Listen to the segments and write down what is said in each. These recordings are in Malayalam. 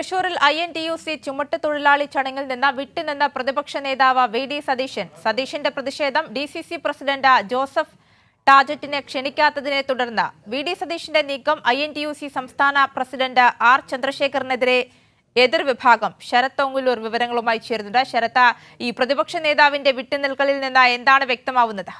തൃശൂരിൽ I N T U C ചുമട്ട് തൊഴിലാളി ചടങ്ങിൽ നിന്ന് വിട്ടുനിന്ന പ്രതിപക്ഷ നേതാവ് വി ഡി സതീശൻ. സതീശന്റെ പ്രതിഷേധം D C C president Joseph ടാജറ്റിനെ ക്ഷണിക്കാത്തതിനെ തുടർന്ന് വി ഡി സതീശന്റെ നീക്കം I N T U C സംസ്ഥാന പ്രസിഡന്റ് ആർ ചന്ദ്രശേഖറിനെതിരെ എതിർവിഭാഗം ശരത് ഓങ്ങുലൂർ വിവരങ്ങളുമായി ചേരുന്നുണ്ട്. ശരത്ത ഈ പ്രതിപക്ഷ നേതാവിന്റെ വിട്ടുനിൽക്കലിൽ നിന്ന് എന്താണ് വ്യക്തമാവുന്നത്?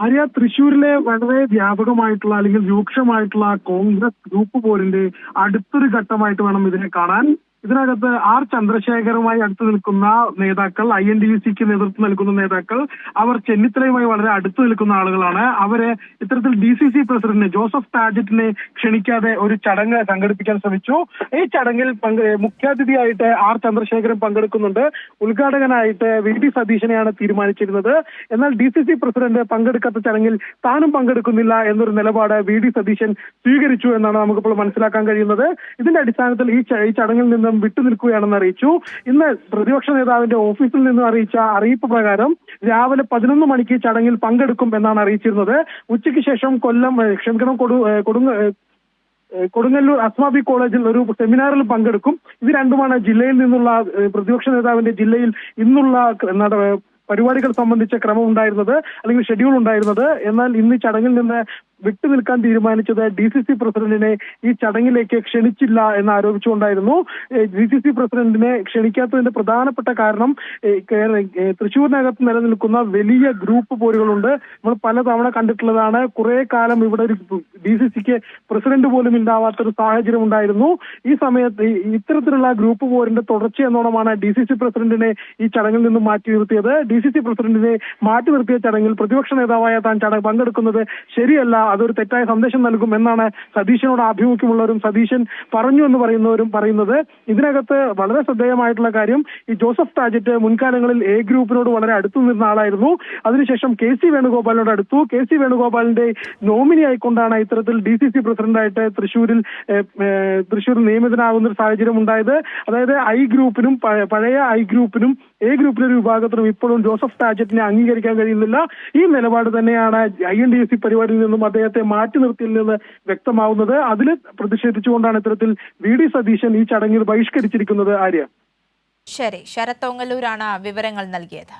ആര്യ തൃശ്ശൂരിലെ വളരെ വ്യാപകമായിട്ടുള്ള അല്ലെങ്കിൽ രൂക്ഷമായിട്ടുള്ള കോൺഗ്രസ് ഗ്രൂപ്പ് പോരിന്റെ അടുത്തൊരു ഘട്ടമായിട്ട് വേണം ഇതിനെ കാണാൻ. ഇതിനകത്ത് ആർ ചന്ദ്രശേഖറുമായി അടുത്ത് നിൽക്കുന്ന നേതാക്കൾ ഐ എൻ ഡി യു സിക്ക് നേതൃത്വം നൽകുന്ന നേതാക്കൾ അവർ ചെന്നിത്തലയുമായി വളരെ അടുത്ത് നിൽക്കുന്ന ആളുകളാണ്. അവരെ ഇത്തരത്തിൽ D C C president Joseph ടാജറ്റിനെ ക്ഷണിക്കാതെ ഒരു ചടങ്ങ് സംഘടിപ്പിക്കാൻ ശ്രമിച്ചു. ഈ ചടങ്ങിൽ മുഖ്യാതിഥിയായിട്ട് ആർ ചന്ദ്രശേഖരൻ പങ്കെടുക്കുന്നുണ്ട്. ഉദ്ഘാടകനായിട്ട് വി ഡി സതീശനെയാണ് തീരുമാനിച്ചിരുന്നത്. എന്നാൽ ഡി സി സി പ്രസിഡന്റ് പങ്കെടുക്കാത്ത ചടങ്ങിൽ താനും പങ്കെടുക്കുന്നില്ല എന്നൊരു നിലപാട് വി ഡി സതീശൻ സ്വീകരിച്ചു എന്നാണ് നമുക്കിപ്പോൾ മനസ്സിലാക്കാൻ കഴിയുന്നത്. ഇതിന്റെ അടിസ്ഥാനത്തിൽ ഈ ചടങ്ങിൽ നിന്നും വിട്ടുനിൽക്കുകയാണെന്ന് അറിയിച്ചു. ഇന്ന് പ്രതിപക്ഷ നേതാവിന്റെ ഓഫീസിൽ നിന്നും അറിയിച്ച അറിയിപ്പ് പ്രകാരം രാവിലെ പതിനൊന്ന് മണിക്ക് ചടങ്ങിൽ പങ്കെടുക്കും എന്നാണ് അറിയിച്ചിരുന്നത്. ഉച്ചയ്ക്ക് ശേഷം കൊല്ലം ക്ഷമിക്കണം കൊടു കൊടുങ്ങ കൊടുങ്ങല്ലൂർ അസ്മാബി കോളേജിൽ ഒരു സെമിനാറിൽ പങ്കെടുക്കും. ഇത് രണ്ടുമാണ് ജില്ലയിൽ നിന്നുള്ള പ്രതിപക്ഷ നേതാവിന്റെ ജില്ലയിൽ ഇന്നുള്ള പരിപാടികൾ സംബന്ധിച്ച ക്രമം ഉണ്ടായിരുന്നത് അല്ലെങ്കിൽ ഷെഡ്യൂൾ ഉണ്ടായിരുന്നത്. എന്നാൽ ഇന്ന് ചടങ്ങിൽ നിന്ന് വിട്ടുനിൽക്കാൻ തീരുമാനിച്ചത് ഡി സി സി പ്രസിഡന്റിനെ ഈ ചടങ്ങിലേക്ക് ക്ഷണിച്ചില്ല എന്ന് ആരോപിച്ചുകൊണ്ടായിരുന്നു. ഡി സി സി പ്രസിഡന്റിനെ ക്ഷണിക്കാത്തതിന്റെ പ്രധാനപ്പെട്ട കാരണം തൃശൂരിനകത്ത് നിലനിൽക്കുന്ന വലിയ ഗ്രൂപ്പ് പോരുകളുണ്ട്. നമ്മൾ പലതവണ കണ്ടിട്ടുള്ളതാണ്. കുറെ കാലം ഇവിടെ ഒരു ഡി സി സിക്ക് പ്രസിഡന്റ് പോലും ഉണ്ടാവാത്ത ഒരു സാഹചര്യം ഉണ്ടായിരുന്നു. ഈ സമയത്ത് ഇത്തരത്തിലുള്ള ഗ്രൂപ്പ് പോരിന്റെ തുടർച്ച എന്നോണമാണ് ഡി സി സി പ്രസിഡന്റിനെ ഈ ചടങ്ങിൽ നിന്നും മാറ്റി നിർത്തിയത്. ഡി സി സി പ്രസിഡന്റിനെ മാറ്റി നിർത്തിയ ചടങ്ങിൽ പ്രതിപക്ഷ നേതാവായ താൻ ചടങ്ങ് പങ്കെടുക്കുന്നത് ശരിയല്ല. അതൊരു തെറ്റായ സന്ദേശം നൽകും എന്നാണ് സതീശനോട് ആഭിമുഖ്യമുള്ളവരും സതീശൻ പറഞ്ഞു എന്ന് പറയുന്നവരും പറയുന്നത്. ഇതിനകത്ത് വളരെ ശ്രദ്ധേയമായിട്ടുള്ള കാര്യം ഈ ജോസഫ് ടാജറ്റ് മുൻകാലങ്ങളിൽ എ ഗ്രൂപ്പിനോട് വളരെ അടുത്തു നിന്ന ആളായിരുന്നു. അതിനുശേഷം കെ സി വേണുഗോപാലിനോട് അടുത്തു. കെ സി വേണുഗോപാലിന്റെ നോമിനി ആയിക്കൊണ്ടാണ് ഇത്തരത്തിൽ ഡി സി സി പ്രസിഡന്റായിട്ട് തൃശൂരിൽ ഏഹ്, നിയമിതനാകുന്ന ഒരു സാഹചര്യം ഉണ്ടായത്. അതായത് ഐ ഗ്രൂപ്പിനും പഴയ ഐ ഗ്രൂപ്പിനും എ ഗ്രൂപ്പിലെ ഒരു വിഭാഗത്തിനും ഇപ്പോഴും ജോസഫ് ടാജറ്റിനെ അംഗീകരിക്കാൻ കഴിയുന്നില്ല. ഈ നിലപാട് തന്നെയാണ് I N D S C പരിപാടിയിൽ നിന്നും അദ്ദേഹത്തെ മാറ്റി നിർത്തിയിൽ നിന്ന് വ്യക്തമാവുന്നത് അതിൽ പ്രതിഷേധിച്ചുകൊണ്ടാണ് ഇത്തരത്തിൽ വി ഡി സതീശൻ ഈ ചടങ്ങിൽ ബഹിഷ്കരിച്ചിരിക്കുന്നത് ആര്യ. ശരി ശരത് ഓങ്ങല്ലൂരാണ് വിവരങ്ങൾ നൽകിയത്.